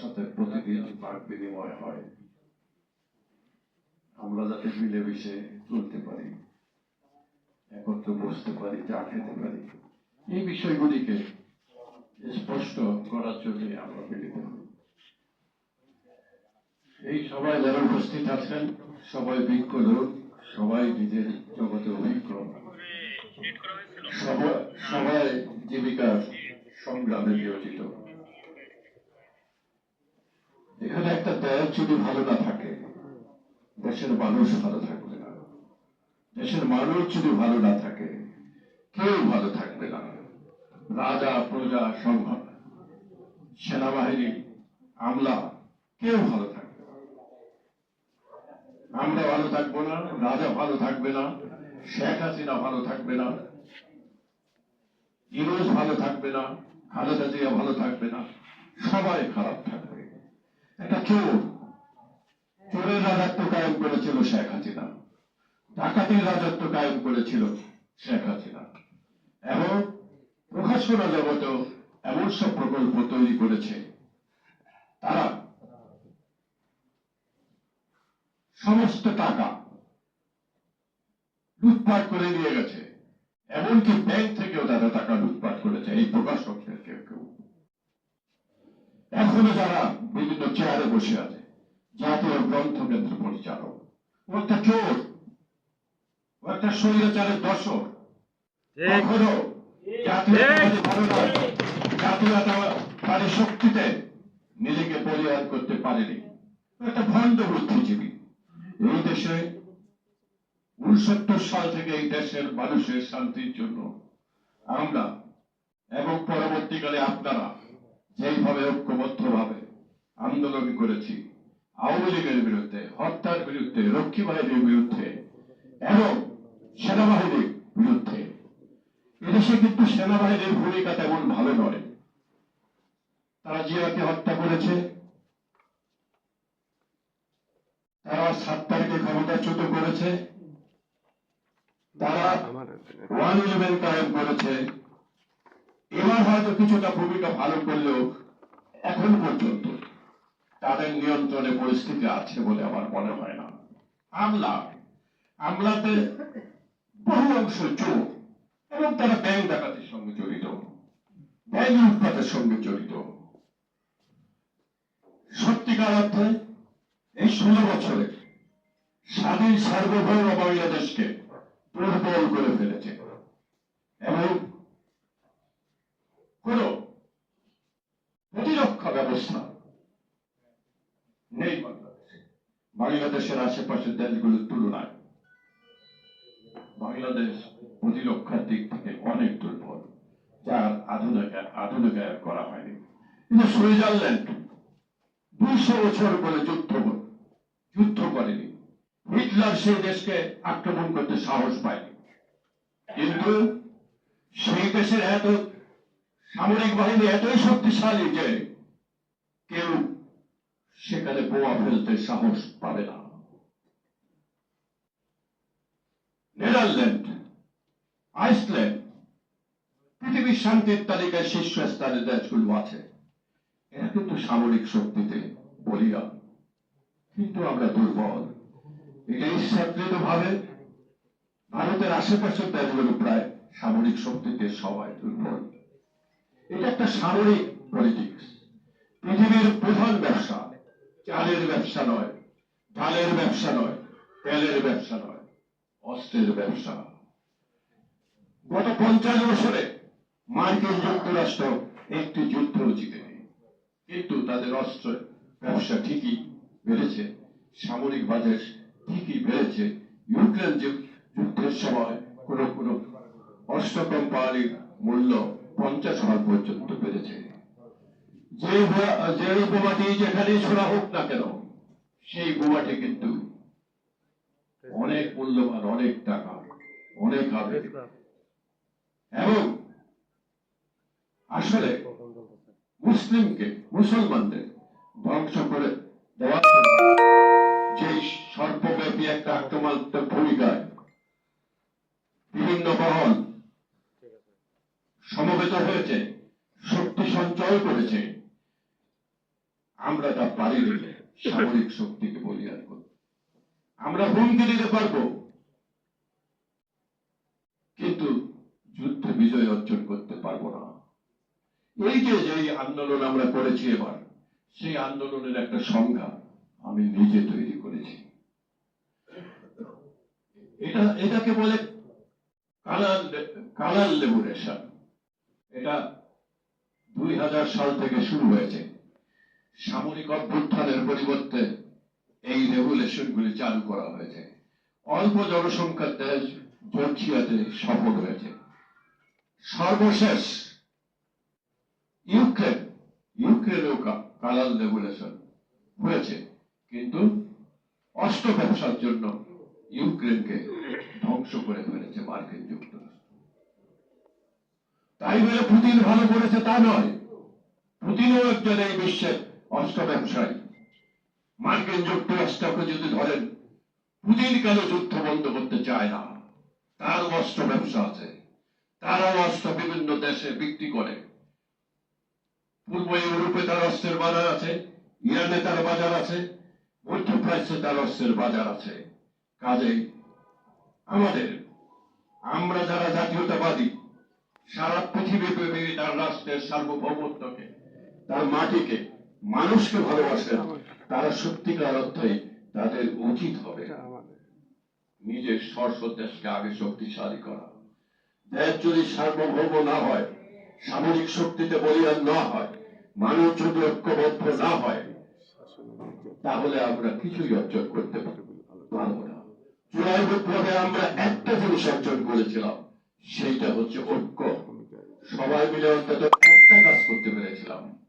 সাথে প্রতিদিন বাক বিনিময় হয়। আমরা যাতে মিলেমিশে চলতে পারি, একত্র বসতে পারি, চা খেতে পারি, এই বিষয়গুলিকে স্পষ্ট করার জন্য আমরা মিলিত এই সবাই যারা উপস্থিত আছেন, সবাই বিজ্ঞ লোক, সবাই নিজের জগতে অভিজ্ঞ। সবাই জীবিকার সংগ্রামে নিয়োজিত। এখানে একটা দেশ যদি ভালো না থাকে, দেশের মানুষ ভালো থাকবে না। দেশের মানুষ যদি ভালো না থাকে, কেউ ভালো থাকবে না। রাজা, প্রজা সংঘ সেনাবাহিনী, আমলা, কেউ ভালো থাকবে আমরা ভালো থাকব না, রাজা ভালো থাকবে না, শেখ হাসিনা ভালো থাকবে না ইরোজ ভালো থাকবে না, খালেদা জিয়া ভালো থাকবে না, সবাই খারাপ থাকবে। একটা চোর। চোরের রাজত্ব কায়েম করেছিল শেখ হাসিনা। ডাকাতির রাজত্ব কায়েম করেছিল শেখ হাসিনা। এবং প্রকাশনা জগতেও এমন সব প্রকল্প তৈরি করেছে। তারা সমস্ত টাকা লুটপাট করে নিয়ে গেছে। এমনকি ব্যাংক থেকেও তারা টাকা লুটপাট করেছে। এই প্রকাশকদের কেউ কেউ এখনও যারা বিভিন্ন চেয়ারে বসে আছে জাতীয় গ্রন্থ কেন্দ্র পরিচালক ও একটা চোর ও একটা স্বৈরাচারের দর্শক নয় জাতীয়তাবাদী শক্তিতে নিজেকে পরিহার করতে পারেনি। একটা ভণ্ড বুদ্ধিজীবী। এই দেশে উনসত্তর সাল থেকে এই দেশের মানুষের শান্তির জন্য আমরা এবং পরবর্তীকালে আপনারা যেইভাবে ঐক্যবদ্ধ ভাবে আন্দোলন করেছি। আওয়ামী লীগের বিরুদ্ধে হত্যার বিরুদ্ধে রক্ষী বাহিনীর বিরুদ্ধে এবং সেনাবাহিনীর বিরুদ্ধে। এদেশে কিন্তু সেনাবাহিনীর ভূমিকা তেমন ভালো নয়। তারা জিয়াকে হত্যা করেছে। তারা সাত তারিখে ক্ষমতাচ্যুত করেছে। তারা ওয়ান ইলেভেন কায়েম করেছে। এবার হয়তো কিছুটা ভূমিকা ভালো করলেও এখন পর্যন্ত তাদের নিয়ন্ত্রণে পরিস্থিতি আছে বলে আমার মনে হয় না। আমলা, আমলাতে বহু অংশ চোর এবং তারা ব্যাংক ডাকাতির সঙ্গে জড়িত, ব্যাংক লুটপাটের সঙ্গে জড়িত। সত্যিকার অর্থে এই ষোলো বছরে স্বাধীন সার্বভৌম বাংলাদেশকে দুর্বল করে ফেলেছে। এবং কোন প্রতিরক্ষা ব্যবস্থা। নেই বাংলাদেশে। বাংলাদেশের আশেপাশের দেশগুলোর তুলনায় বাংলাদেশ প্রতিরক্ষার দিক থেকে অনেক দুর্বল যার আধুনিক আধুনিকায়ন করা হয়নি। কিন্তু সুইজারল্যান্ড দুইশো বছর বলে যুদ্ধ করে- যুদ্ধ করেনি। হিটলার সেই দেশকে আক্রমণ করতে সাহস পায়নি। কিন্তু সেই দেশের এত সামরিক বাহিনী এতই শক্তিশালী যে কেউ সেখানে বোমা ফেলতে সাহস পাবে না। নেদারল্যান্ড, আইসল্যান্ড, পৃথিবীর শান্তির তালিকায় শীর্ষস্থানে দেশগুলো আছে। এরা কিন্তু সামরিক শক্তিতে বলিয়ান কিন্তু আমরা দুর্বল। এটা ইচ্ছাকৃত ভাবে ভারতের আশেপাশের দেশগুলো প্রায় সামরিক শক্তিতে সবাই দুর্বল। এটা একটা সামরিক পলিটিক্স পৃথিবীর প্রধান ব্যবসা, চালের ব্যবসা নয়, ডালের ব্যবসা নয়, তেলের ব্যবসা নয়, অস্ত্রের ব্যবসা। গত পঞ্চাশ বছরে মার্কিন যুক্তরাষ্ট্র একটি যুদ্ধ জিতেনি কিন্তু তাদের অস্ত্র ব্যবসা ঠিকই বেড়েছে, সামরিক বাজেট ঠিকই বেড়েছে। ইউক্রেন যুদ্ধ- যুদ্ধের সময় কোন কোন অস্ত্র কোম্পানির মূল্য পঞ্চাশ ভাগ পর্যন্ত বেড়েছে। যে বোমা- যে বোমাটি যেখানে ছোড়া হোক না কেন, সেই বোমাটি কিন্তু অনেক মূল্যবান, অনেক টাকা, অনেক আবেগ। এবং আসলে মুসলিমকে, মুসলমানদের ধ্বংস করে জন্য যে সর্বব্যাপী একটা আক্রমণাত্মক ভূমিকায় বিভিন্ন মহল সমবেত হয়েছে, শক্তি সঞ্চয় করেছে। আমরা তা পারি সামরিক শক্তিকে বলিয়ান করতে আমরা হুমকি দিতে পারব। কিন্তু যুদ্ধ বিজয় অর্জন করতে পারব না। এই যে যে আন্দোলন আমরা করেছি এবার, সেই আন্দোলনের একটা সংজ্ঞা আমি নিজে তৈরি করেছি। এটা, এটাকে বলে কালার কালার লেবুরেশন। এটা দুই হাজার সাল থেকে শুরু হয়েছে। সামরিক অভ্যুত্থানের পরিবর্তে এই রেগুলেশন গুলি চালু করা হয়েছে। অল্প জনসংখ্যার দেশ জর্জিয়াতে সফল হয়েছে। সর্বশেষ ইউক্রেন, ইউক্রেনেও কা- কালার রেগুলেশন হয়েছে। কিন্তু অস্ত্র ব্যবসার জন্য ইউক্রেনকে ধ্বংস করে ফেলেছে মার্কিন যুক্তরাষ্ট্র। তাই বলে পুতিন ভালো করেছে তা নয়। পুতিনও একজন এই বিশ্বের অস্ত্র ব্যবসায়ী মার্কিন যুক্তরাষ্ট্রকে যদি ধরেন, পুতিন কেন যুদ্ধ বন্ধ করতে চায় না? তার অস্ত্র ব্যবসা আছে। তারাও অস্ত্র বিভিন্ন দেশে বিক্রি করে। পূর্ব ইউরোপে তার অস্ত্রের বাজার আছে, ইরানে তার বাজার আছে, মধ্যপ্রাচ্যে তার অস্ত্রের বাজার আছে। কাজেই আমাদের, আমরা যারা জাতীয়তাবাদী সারা পৃথিবী ব্যাপী তার রাষ্ট্রের সার্বভৌমত্বকে, তার মাটিকে, মানুষকে ভালোবাসেন তারা সত্যিকার অর্থে তাদের উচিত হবে নিজের স্বর্ষ দেশকে আগে শক্তিশালী করা। দেশ যদি সার্বভৌম না হয় সামরিক শক্তিতে বলিয়ান না হয়, মানুষ যদি ঐক্যবদ্ধ না হয়, তাহলে আমরা কিছুই অর্জন করতে পারব না। জুলাই বিপ্লবে আমরা একটা জিনিস অর্জন করেছিলাম। সেইটা হচ্ছে ঐক্য। সবাই মিলে অন্তত একটা কাজ করতে পেরেছিলাম।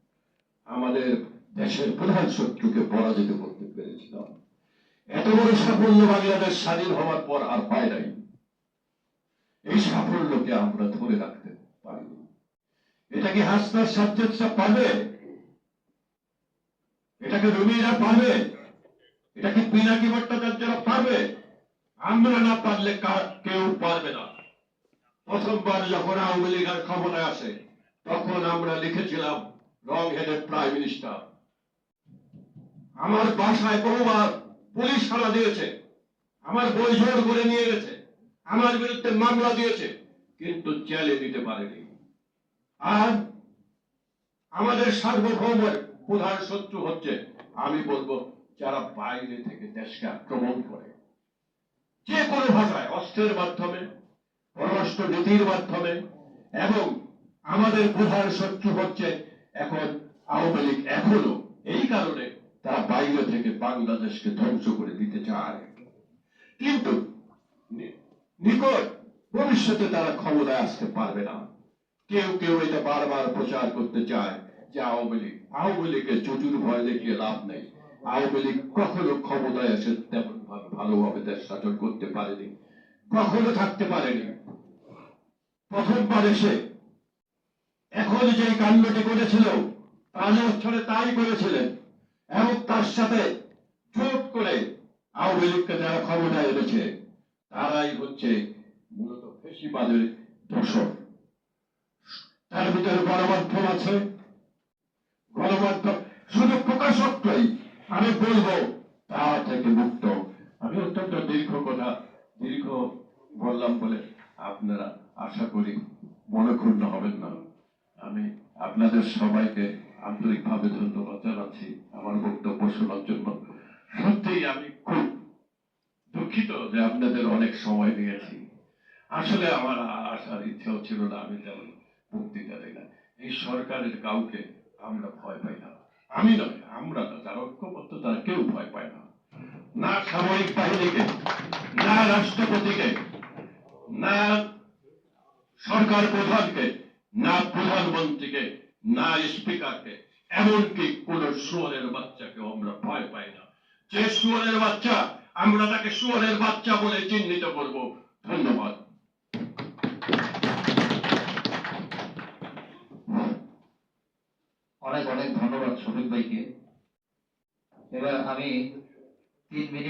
আমাদের দেশের প্রধান শত্রুকে পরাজিত করতে পেরেছিলাম। এত বড় সাফল্য বাংলাদেশ স্বাধীন হওয়ার পর আর পায় নাই। এই সাফল্যকে আমরা ধরে রাখতে পারিনি। এটা কি হাসনার সাবজেক্টটা পাবে এটাকে রুমিরা পাবে এটা কি পিনাকি ভট্টাচার্যরা পারবে? আমরা না পারলে কার- কেউ পারবে না। প্রথমবার যখন আওয়ামী লীগের ক্ষমতায় আসে, তখন আমরা লিখেছিলাম রং হেডেড প্রাইম মিনিস্টার। আমার বাসায় বহুবার পুলিশ হানা দিয়েছে, আমার বই জোর করে নিয়ে গেছে, আমার বিরুদ্ধে মামলা দিয়েছে, কিন্তু জেলে দিতে পারেনি। আর আমাদের সার্বভৌমের প্রধান শত্রু হচ্ছে, আমি বলব, যারা বাইরে থেকে দেশকে আক্রমণ করে। যে কোনো ভাষায়, অস্ত্রের মাধ্যমে পররাষ্ট্র নীতির মাধ্যমে এবং আমাদের প্রধান শত্রু হচ্ছে এখন আওয়ামী লীগ এখনও। এই কারণে তারা বাইরে থেকে বাংলাদেশকে ধ্বংস করে দিতে চায়। কিন্তু নিকট ভবিষ্যতে তারা ক্ষমতায় আসতে পারবে না। কেউ কেউ এটা বারবার প্রচার করতে চায় যে আওয়ামী লীগ, আওয়ামী লীগের জুজুর ভয় দেখিয়ে লাভ নেই। আওয়ামী লীগ কখনো ক্ষমতায় এসে তেমন ভাবে ভালোভাবে দেশ শাসন করতে পারেনি। কখনো থাকতে পারেনি। প্রথমবার এসে এখন যে কাণ্ডটি করেছিল বছরে তাই করেছিলেন এবং তার সাথে জোট করে আওয়ামী লীগকে যারা ক্ষমতায় এনেছে, তারাই হচ্ছে মূলত ফেসিবাদের দোষর। তার ভিতরে গণমাধ্যম আছে। গণমাধ্যম শুধু প্রকাশকটাই আমি বলব তা থেকে মুক্ত। আমি অত্যন্ত দীর্ঘ কথা, দীর্ঘ বললাম বলে আপনারা আশা করি মনক্ষুণ্ণ হবেন না। আমি আপনাদের সবাইকে আন্তরিকভাবে ধন্যবাদ জানাচ্ছি আমার বক্তব্য শোনার জন্য। সত্যিই আমি খুব দুঃখিত যে আপনাদের অনেক সময় নিয়েছি আসলে আমার আসার ইচ্ছাও ছিল না, আমি তেমন বক্তৃতা দিই না। এই সরকারের কাউকে আমরা ভয় পাই না। আমি নয়, আমরা না, যারা ঐক্যবদ্ধ, তারা কেউ ভয় পায় না। না সামরিক বাহিনীকে, না রাষ্ট্রপতিকে না সরকার প্রধানকে, না প্রধানমন্ত্রীকে, না স্পিকারকে, এমনকি কোন শুয়ারের বাচ্চাকে আমরা ভয় পাই না। যে শুয়ারের বাচ্চা, আমরা তাকে শুয়ারের বাচ্চা বলে চিহ্নিত করব। ধন্যবাদ। অনেক অনেক ধন্যবাদ শফিক ভাইকে। এবার আমি তিন মিনিট